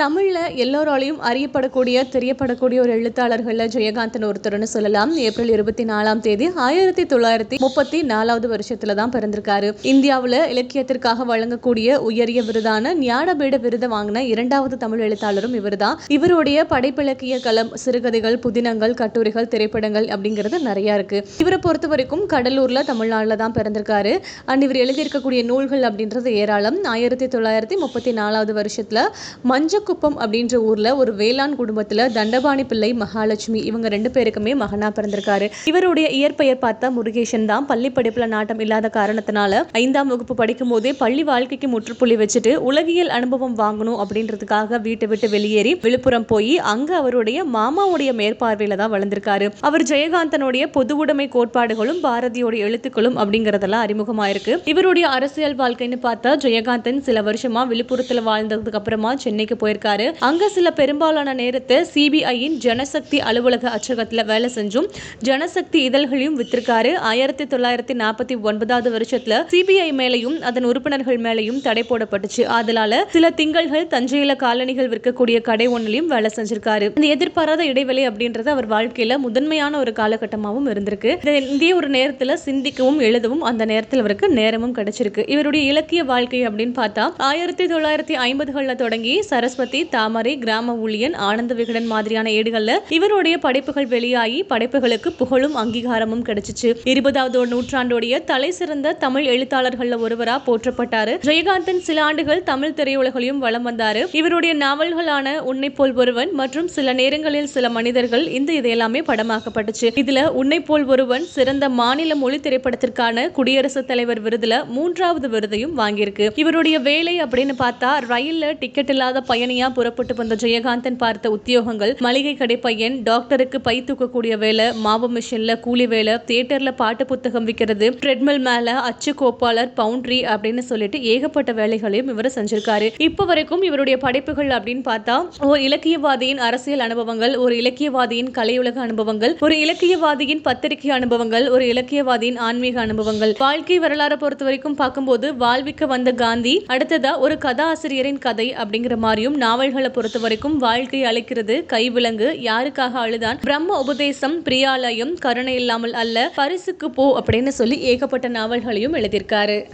தமிழில் எல்லோராலையும் அறியப்படக்கூடிய தெரியப்படக்கூடிய ஒரு எழுத்தாளர்களில் ஜெயகாந்தன் ஒருத்தர்னு சொல்லலாம். ஏப்ரல் இருபத்தி நாலாம் தேதி ஆயிரத்தி தொள்ளாயிரத்தி முப்பத்தி நாலாவது வருஷத்துல தான் பிறந்திருக்காரு. இந்தியாவில் இலக்கியத்திற்காக வழங்கக்கூடிய உயரிய விருதான ஞானபீட விருதை வாங்கின இரண்டாவது தமிழ் எழுத்தாளரும் இவர் தான் இவருடைய படைப்பிலக்கிய களம் சிறுகதைகள் புதினங்கள் கட்டுரைகள் திரைப்படங்கள் அப்படிங்கிறது நிறைய இருக்கு. இவரை பொறுத்த வரைக்கும் கடலூர்ல தமிழ்நாட்டில் தான் பிறந்திருக்காரு. அண்ட் இவர் எழுதியிருக்கக்கூடிய நூல்கள் அப்படின்றது ஏராளம். ஆயிரத்தி தொள்ளாயிரத்தி முப்பத்தி நாலாவது வருஷத்துல மஞ்ச குப்பம் அப்படின்ற ஊர்ல ஒரு வேளாண் குடும்பத்தில் தண்டபாணி பிள்ளை மகாலட்சுமி இவங்க ரெண்டு பேருக்குமே மகனா பிறந்திருக்காரு. இவருடைய இயற்பெயர் பார்த்தா முருகேசன் தான். பள்ளி படிப்புல நாட்டம் இல்லாத காரணத்தினால ஐந்தாம் வகுப்பு படிக்கும் போதே பள்ளி வாழ்க்கைக்கு முற்றுப்புள்ளி வச்சுட்டு உலகியல் அனுபவம் வாங்கணும் அப்படின்றதுக்காக வீட்டை விட்டு வெளியேறி விழுப்புரம் போய் அங்க அவருடைய மாமாவுடைய மேற்பார்வையில் தான் வளர்ந்திருக்காரு. அவர் ஜெயகாந்தனுடைய பொது உடைமை கோட்பாடுகளும் பாரதியோட எழுத்துக்களும் அப்படிங்கறதெல்லாம் அறிமுகமாயிருக்கு. இவருடைய அரசியல் வாழ்க்கைன்னு பார்த்தா ஜெயகாந்தன் சில வருஷமா விழுப்புரத்தில் வாழ்ந்ததுக்கு அப்புறமா சென்னைக்கு போயிருக்க போயிருக்காரு அங்க சில பெரும்பாலான நேரத்தை சிபிஐயின் ஜனசக்தி அலுவலக அச்சகத்துல வேலை செஞ்சும் ஜனசக்தி இதழ்களையும் வித்திருக்காரு. ஆயிரத்தி தொள்ளாயிரத்தி நாற்பத்தி ஒன்பதாவது வருஷத்துல சிபிஐ மேலையும் அதன் உறுப்பினர்கள் மேலையும் தடை போடப்பட்டுச்சு. அதனால சில திங்கள்கள் தஞ்சையில காலணிகள் விற்கக்கூடிய கடை ஒன்றிலையும் வேலை செஞ்சிருக்காரு. இந்த எதிர்பாராத இடைவெளி அப்படின்றது அவர் வாழ்க்கையில முதன்மையான ஒரு காலகட்டமாகவும் இருந்திருக்கு. இந்திய ஒரு நேரத்துல சிந்திக்கவும் எழுதவும் அந்த நேரத்தில் அவருக்கு நேரமும் கிடைச்சிருக்கு. இவருடைய இலக்கிய வாழ்க்கை அப்படின்னு பார்த்தா ஆயிரத்தி தொள்ளாயிரத்தி ஐம்பதுகளில் தொடங்கி சரஸ்வதி சரஸ்வதி தாமரை கிராம ஊழியன் ஆனந்த விகடன் மாதிரியான ஏடுகள்ல இவருடைய படைப்புகள் வெளியாகி படைப்புகளுக்கு புகழும் அங்கீகாரமும் கிடைச்சிச்சு. இருபதாவது நூற்றாண்டுடைய தலை சிறந்த தமிழ் எழுத்தாளர்கள்ல ஒருவரா போற்றப்பட்டாரு. ஜெயகாந்தன் சில ஆண்டுகள் தமிழ் திரையுலகளையும் வளம் வந்தாரு. இவருடைய நாவல்களான உன்னை போல் ஒருவன் மற்றும் சில நேரங்களில் சில மனிதர்கள் இந்த இதையெல்லாமே படமாக்கப்பட்டுச்சு. இதுல உன்னை போல் ஒருவன் சிறந்த மாநில மொழி திரைப்படத்திற்கான குடியரசுத் தலைவர் விருதுல மூன்றாவது விருதையும் வாங்கியிருக்கு. இவருடைய வேலை அப்படின்னு பார்த்தா ரயில்ல டிக்கெட் இல்லாத பயணி தனியா புறப்பட்டு வந்த ஜெயகாந்தன் பார்த்த உத்தியோகங்கள் மளிகை கடை பையன் டாக்டருக்கு பை தூக்கக்கூடிய வேலை மாவு மிஷின்ல கூலி வேலை தியேட்டர்ல பாட்டு புத்தகம் விற்கிறது ட்ரெட்மில் மேல அச்சு கோப்பாளர் பவுண்ட்ரி அப்படின்னு சொல்லிட்டு ஏகப்பட்ட வேலைகளையும் இவர் செஞ்சிருக்காரு. இப்ப வரைக்கும் இவருடைய படைப்புகள் அப்படின்னு பார்த்தா ஒரு இலக்கியவாதியின் அரசியல் அனுபவங்கள் ஒரு இலக்கியவாதியின் கலையுலக அனுபவங்கள் ஒரு இலக்கியவாதியின் பத்திரிகை அனுபவங்கள் ஒரு இலக்கியவாதியின் ஆன்மீக அனுபவங்கள். வாழ்க்கை வரலாறு பொறுத்த வரைக்கும் பார்க்கும்போது வாழ்விக்க வந்த காந்தி அடுத்ததா ஒரு கதாசிரியரின் கதை அப்படிங்கிற மாதிரியும் நாவல்களை பொறுத்த வரைக்கும் வாழ்க்கை அழைக்கிறது கைவிலங்கு. யாருக்காக அழுதான்? பிரம்ம உபதேசம் பிரியாலயம் கருணை இல்லாமல் அல்ல பரிசுக்கு போ அப்படின்னு சொல்லி ஏகப்பட்ட நாவல்களையும் எழுதியிருக்காரு.